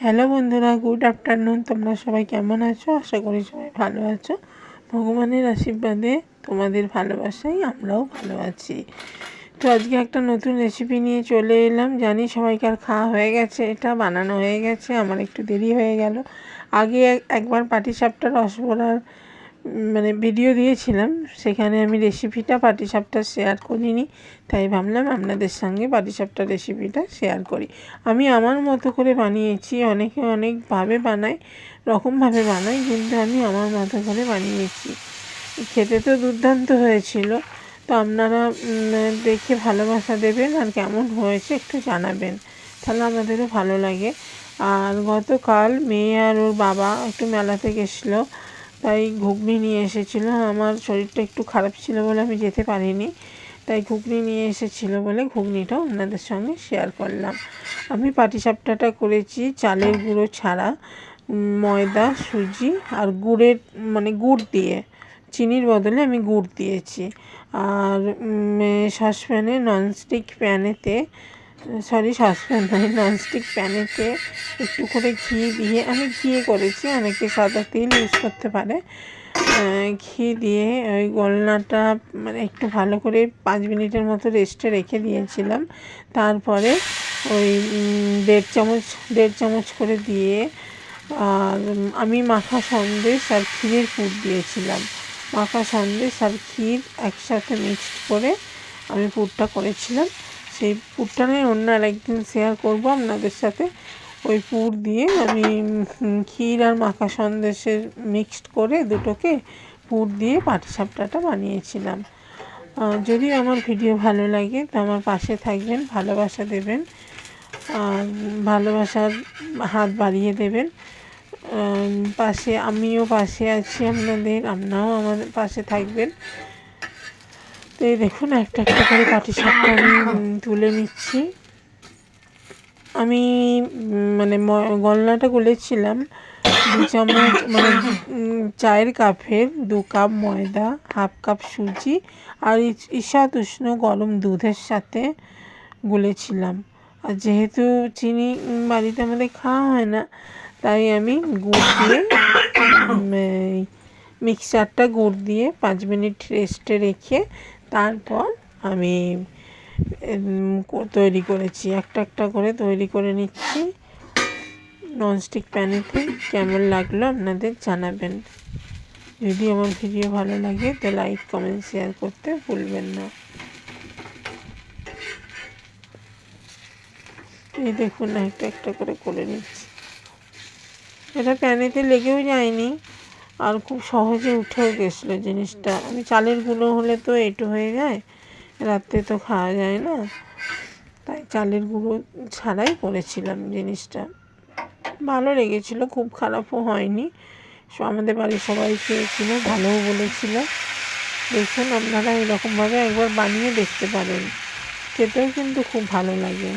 Hello বন্ধুরা, good afternoon. তোমরা সবাই কেমন আছো? আশা করি সবাই ভালো আছো। ভগবানের আশীর্বাদে তোমাদের ভালোবাসাই আমরাও ভালো আছি। তো আজকে একটা নতুন রেসিপি নিয়ে চলে এলাম। জানি সবাইকার খাওয়া হয়ে গেছে, এটা বানানো হয়ে গেছে, আমার একটু দেরি হয়ে গেল। আগে একবার পাটিসাপটা রসগোল্লার মানে ভিডিও দিয়েছিলাম, সেখানে আমি রেসিপিটা পাটিসাপটা শেয়ার করিনি। তাই ভাবলাম আপনাদের সঙ্গে পাটিসাপটা রেসিপিটা শেয়ার করি। আমি আমার মতো করে বানিয়েছি, অনেকে অনেকভাবে বানায়, রকমভাবে বানাই কিন্তু আমি আমার মতো করে বানিয়েছি। খেতে তো দুর্দান্ত হয়েছিল। তো আপনারা দেখে ভালোবাসা দেবেন আর কেমন হয়েছে একটু জানাবেন। তাহলে আমাদেরও ভালো লাগে। আর গতকাল মেয়ে আর ওর বাবা একটু মেলাতে গেছিল। তাই ঘুগনি নিয়ে এসেছিল। আমার শরীরটা একটু খারাপ ছিল বলে আমি যেতে পারিনি। তাই ঘুগনি নিয়ে এসেছিল বলে ঘুগনিটাও আপনাদের সঙ্গে শেয়ার করলাম। আমি পাটিসাপটাটা করেছি চালের গুঁড়ো ছাড়া, ময়দা, সুজি আর গুড়ের মানে গুড় দিয়ে। চিনির বদলে আমি গুড় দিয়েছি। আর সসপ্যানে ননস্টিক প্যানেতে সরি সসপ্যান নয় ননস্টিক প্যানেতে একটু করে ঘি দিয়ে, আমি ঘি করেছি, অনেকে সাদা তেল ইউজ করতে পারে। ঘি দিয়ে ওই গোলনাটা মানে একটু ভালো করে পাঁচ মিনিটের মতো রেস্টে রেখে দিয়েছিলাম। তারপরে ওই দেড় চামচ দেড় চামচ করে দিয়ে, আর আমি মাখা সন্দেশ আর ক্ষীরের পুর দিয়েছিলাম। মাখা সন্দেশ আর ক্ষীর একসাথে মিক্সড করে আমি পুরটা করেছিলাম। সেই পুরটা নিয়ে অন্য আরেকদিন শেয়ার করব আপনাদের সাথে। ওই পুর দিয়ে আমি ক্ষীর আর মাখা সন্দেশের মিক্সড করে দুটোকে পুর দিয়ে পাটিসাপটাটা বানিয়েছিলাম। যদি আমার ভিডিও ভালো লাগে তো আমার পাশে থাকবেন, ভালোবাসা দেবেন, আর ভালোবাসার হাত বাড়িয়ে দেবেন। পাশে আমিও পাশে আছি আপনাদের, আপনারাও আমার পাশে থাকবেন। তো এই দেখুন, একটা একটা করে পাটিসাপটা আমি তুলে নিচ্ছি। আমি মানে গলনাটা গুলেছিলাম। দু চামচ মানে চায়ের কাপের, দু কাপ ময়দা, হাফ কাপ সুজি আর ঈষৎ উষ্ণ গরম দুধের সাথে গুলেছিলাম। আর যেহেতু চিনি বাড়িতে আমাদের খাওয়া হয় না, তাই আমি গুড় দিয়ে মিক্সারটা গুড় দিয়ে পাঁচ মিনিট রেস্টে রেখে তারপর আমি তৈরি করেছি, একটা একটা করে তৈরি করে নিচ্ছি। ননস্টিক প্যানেতে কেমন লাগল আপনাদের জানাবেন। যদি আমার ভিডিও ভালো লাগে, তো লাইক কমেন্ট শেয়ার করতে ভুলবেন না। এই দেখুন, একটা একটা করে করে নিচ্ছি। এটা প্যানেতে লেগেও যায়নি। আর খুব সহজে উঠেও গেছিল জিনিসটা। আমি চালের গুঁড়ো হলে তো এটু হয়ে যায়, রাত্রে তো খাওয়া যায় না। তাই চালের গুঁড়ো ছাড়াই করেছিলাম জিনিসটা। ভালো লেগেছিলো, খুব খারাপও হয়নি। আমাদের বাড়ির সবাই খেয়েছিল, ভালোও বলেছিল। দেখুন আপনারা এরকমভাবে একবার বানিয়ে দেখতে পারেন। খেতেও কিন্তু খুব ভালো লাগে।